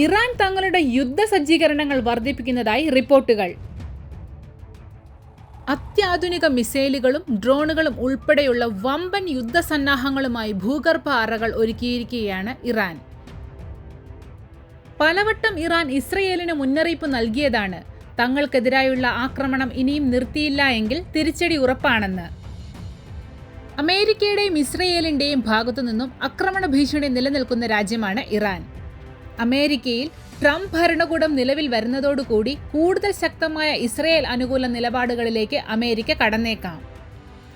Iran തങ്ങളുടെ യുദ്ധ സജ്ജീകരണങ്ങൾ വർദ്ധിപ്പിക്കുന്നതായി റിപ്പോർട്ടുകൾ. അത്യാധുനിക മിസൈലുകളും ഡ്രോണുകളും ഉൾപ്പെടെയുള്ള വമ്പൻ യുദ്ധസന്നാഹങ്ങളുമായി ഭൂഗർഭ അറകൾ ഒരുക്കിയിരിക്കുകയാണ് ഇറാൻ. പലവട്ടം ഇറാൻ ഇസ്രയേലിന് മുന്നറിയിപ്പ് നൽകിയതാണ്. തങ്ങൾക്കെതിരായുള്ള ആക്രമണം ഇനിയും നിർത്തിയില്ല എങ്കിൽ തിരിച്ചടി ഉറപ്പാണെന്ന്. അമേരിക്കയുടെയും ഇസ്രയേലിന്റെയും ഭാഗത്തുനിന്നും ആക്രമണ ഭീഷണി നിലനിൽക്കുന്ന രാജ്യമാണ് ഇറാൻ. അമേരിക്കയിൽ ട്രംപ് ഭരണകൂടം നിലവിൽ വരുന്നതോടുകൂടി കൂടുതൽ ശക്തമായ ഇസ്രയേൽ അനുകൂല നിലപാടുകളിലേക്ക് അമേരിക്ക കടന്നേക്കാം.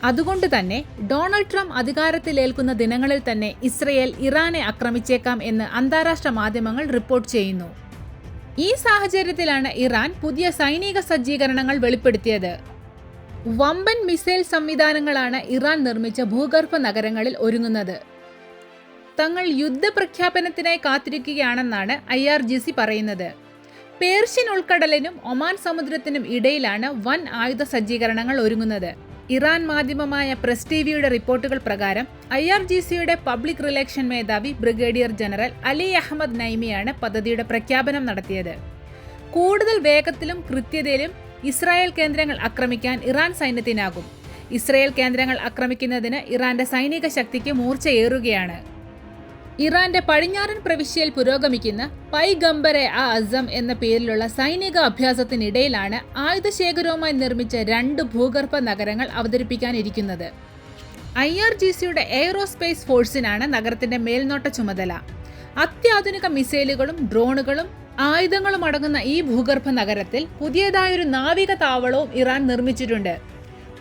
അതുകൊണ്ട് തന്നെ ഡൊണാൾഡ് ട്രംപ് അധികാരത്തിലേൽക്കുന്ന ദിനങ്ങളിൽ തന്നെ ഇസ്രയേൽ ഇറാനെ ആക്രമിച്ചേക്കാം എന്ന് അന്താരാഷ്ട്ര മാധ്യമങ്ങൾ റിപ്പോർട്ട് ചെയ്യുന്നു. ഈ സാഹചര്യത്തിലാണ് ഇറാൻ പുതിയ സൈനിക സജ്ജീകരണങ്ങൾ വെളിപ്പെടുത്തിയത്. വമ്പൻ മിസൈൽ സംവിധാനങ്ങളാണ് ഇറാൻ നിർമ്മിച്ച ഭൂഗർഭ നഗരങ്ങളിൽ ഒരുങ്ങുന്നത്. തങ്ങൾ യുദ്ധപ്രഖ്യാപനത്തിനായി കാത്തിരിക്കുകയാണെന്നാണ് ഐ ആർ ജി സി പറയുന്നത്. പേർഷ്യൻ ഉൾക്കടലിനും ഒമാൻ സമുദ്രത്തിനും ഇടയിലാണ് വൻ ആയുധ സജ്ജീകരണങ്ങൾ ഒരുങ്ങുന്നത്. ഇറാൻ മാധ്യമമായ പ്രസ് ടി വിയുടെ റിപ്പോർട്ടുകൾ പ്രകാരം ഐ ആർ ജി സിയുടെ പബ്ലിക് റിലേഷൻ മേധാവി ബ്രിഗേഡിയർ ജനറൽ അലി അഹമ്മദ് നൈമിയാണ് പദ്ധതിയുടെ പ്രഖ്യാപനം നടത്തിയത്. കൂടുതൽ വേഗത്തിലും കൃത്യതയിലും ഇസ്രായേൽ കേന്ദ്രങ്ങൾ ആക്രമിക്കാൻ ഇറാൻ സൈന്യത്തിനാകും. ഇസ്രായേൽ കേന്ദ്രങ്ങൾ ആക്രമിക്കുന്നതിന് ഇറാന്റെ സൈനിക ശക്തിക്ക് മൂർച്ചയേറുകയാണ്. ഇറാന്റെ പടിഞ്ഞാറൻ പ്രവിശ്യയിൽ പുരോഗമിക്കുന്ന പൈഗംബരെ ആ അസം എന്ന പേരിലുള്ള സൈനിക അഭ്യാസത്തിനിടയിലാണ് ആയുധശേഖരവുമായി നിർമ്മിച്ച രണ്ട് ഭൂഗർഭ നഗരങ്ങൾ അവതരിപ്പിക്കാനിരിക്കുന്നത്. ഐ ആർ ജി സിയുടെ എയ്റോസ്പേസ് ഫോഴ്സിനാണ് നഗരത്തിന്റെ മേൽനോട്ട ചുമതല. അത്യാധുനിക മിസൈലുകളും ഡ്രോണുകളും ആയുധങ്ങളും അടങ്ങുന്ന ഈ ഭൂഗർഭ നഗരത്തിൽ പുതിയതായൊരു നാവിക താവളവും ഇറാൻ നിർമ്മിച്ചിട്ടുണ്ട്.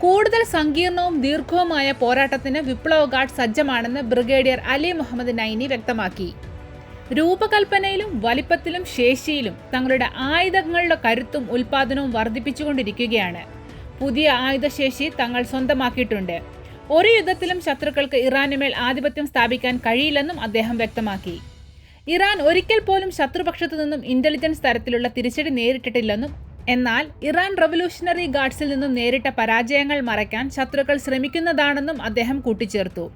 കൂടുതൽ സങ്കീർണവും ദീർഘവുമായ പോരാട്ടത്തിന് വിപ്ലവ ഗാർഡ് സജ്ജമാണെന്ന് ബ്രിഗേഡിയർ അലി മുഹമ്മദ് നൈനി വ്യക്തമാക്കി. രൂപകൽപ്പനയിലും വലിപ്പത്തിലും ശേഷിയിലും തങ്ങളുടെ ആയുധങ്ങളുടെ കരുത്തും ഉൽപാദനവും വർദ്ധിപ്പിച്ചുകൊണ്ടിരിക്കുകയാണ്. പുതിയ ആയുധശേഷി തങ്ങൾ സ്വന്തമാക്കിയിട്ടുണ്ട്. ഒരു യുദ്ധത്തിലും ശത്രുക്കൾക്ക് ഇറാനുമേൽ ആധിപത്യം സ്ഥാപിക്കാൻ കഴിയില്ലെന്നും അദ്ദേഹം വ്യക്തമാക്കി. ഇറാൻ ഒരിക്കൽ പോലും ശത്രുപക്ഷത്തു നിന്നും ഇന്റലിജൻസ് തരത്തിലുള്ള തിരിച്ചടി നേരിട്ടിട്ടില്ലെന്നും എന്നാൽ ഇറാൻ റവല്യൂഷണറി ഗാർഡ്സിൽ നിന്നും നേരിട്ട പരാജയങ്ങൾ മറയ്ക്കാൻ ശത്രുക്കൾ ശ്രമിക്കുന്നതാണെന്നും അദ്ദേഹം കൂട്ടിച്ചേർത്തു.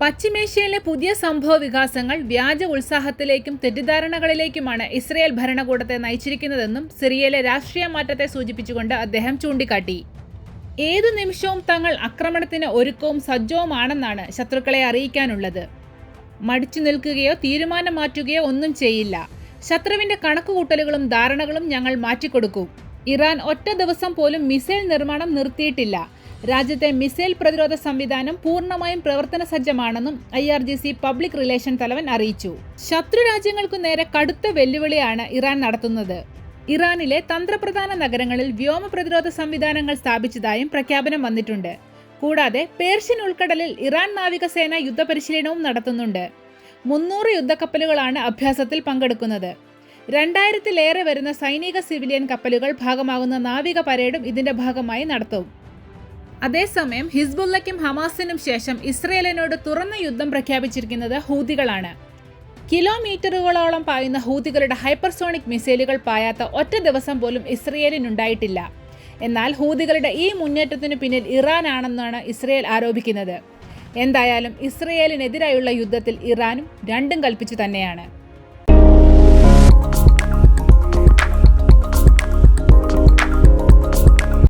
പശ്ചിമേഷ്യയിലെ പുതിയ സംഭവ വികാസങ്ങൾ വ്യാജ ഉത്സാഹത്തിലേക്കും തെറ്റിദ്ധാരണകളിലേക്കുമാണ് ഇസ്രയേൽ ഭരണകൂടത്തെ നയിച്ചിരിക്കുന്നതെന്നും സിറിയയിലെ രാഷ്ട്രീയ മാറ്റത്തെ സൂചിപ്പിച്ചുകൊണ്ട് അദ്ദേഹം ചൂണ്ടിക്കാട്ടി. ഏതു നിമിഷവും തങ്ങൾ ആക്രമണത്തിന് ഒരുക്കവും സജ്ജവുമാണെന്നാണ് ശത്രുക്കളെ അറിയിക്കാനുള്ളത്. മടിച്ചു നിൽക്കുകയോ തീരുമാനം മാറ്റുകയോ ഒന്നും ചെയ്യില്ല. ശത്രുവിന്റെ കണക്കുകൂട്ടലുകളും ധാരണകളും ഞങ്ങൾ മാറ്റിക്കൊടുക്കും. ഇറാൻ ഒറ്റ ദിവസം പോലും മിസൈൽ നിർമ്മാണം നിർത്തിയിട്ടില്ല. രാജ്യത്തെ മിസൈൽ പ്രതിരോധ സംവിധാനം പൂർണമായും പ്രവർത്തന സജ്ജമാണെന്നും I R G C public relation തലവൻ അറിയിച്ചു. ശത്രു രാജ്യങ്ങൾക്കു നേരെ കടുത്ത വെല്ലുവിളിയാണ് ഇറാൻ നടത്തുന്നത്. ഇറാനിലെ തന്ത്രപ്രധാന നഗരങ്ങളിൽ വ്യോമ പ്രതിരോധ സംവിധാനങ്ങൾ സ്ഥാപിച്ചതായും പ്രഖ്യാപനം വന്നിട്ടുണ്ട്. കൂടാതെ പേർഷ്യൻ ഉൾക്കടലിൽ ഇറാൻ നാവികസേന യുദ്ധപരിശീലനവും നടത്തുന്നുണ്ട്. മുന്നൂറ് യുദ്ധക്കപ്പലുകളാണ് അഭ്യാസത്തിൽ പങ്കെടുക്കുന്നത്. രണ്ടായിരത്തിലേറെ വരുന്ന സൈനിക സിവിലിയൻ കപ്പലുകൾ ഭാഗമാകുന്ന നാവിക പരേഡും ഇതിന്റെ ഭാഗമായി നടത്തും. അതേസമയം ഹിസ്ബുല്ലയ്ക്കും ഹമാസിനും ശേഷം ഇസ്രയേലിനോട് തുറന്ന യുദ്ധം പ്രഖ്യാപിച്ചിരിക്കുന്നത് ഹൂതികളാണ്. കിലോമീറ്ററുകളോളം പായുന്ന ഹൂതികളുടെ ഹൈപ്പർസോണിക് മിസൈലുകൾ പായാത്ത ഒറ്റ ദിവസം പോലും ഇസ്രയേലിനുണ്ടായിട്ടില്ല. എന്നാൽ ഹൂതികളുടെ ഈ മുന്നേറ്റത്തിനു പിന്നിൽ ഇറാൻ ആണെന്നാണ് ഇസ്രയേൽ ആരോപിക്കുന്നത്. എന്തായാലും ഇസ്രയേലിനെതിരായുള്ള യുദ്ധത്തിൽ ഇറാനും രണ്ടും കൽപ്പിച്ചു തന്നെയാണ്.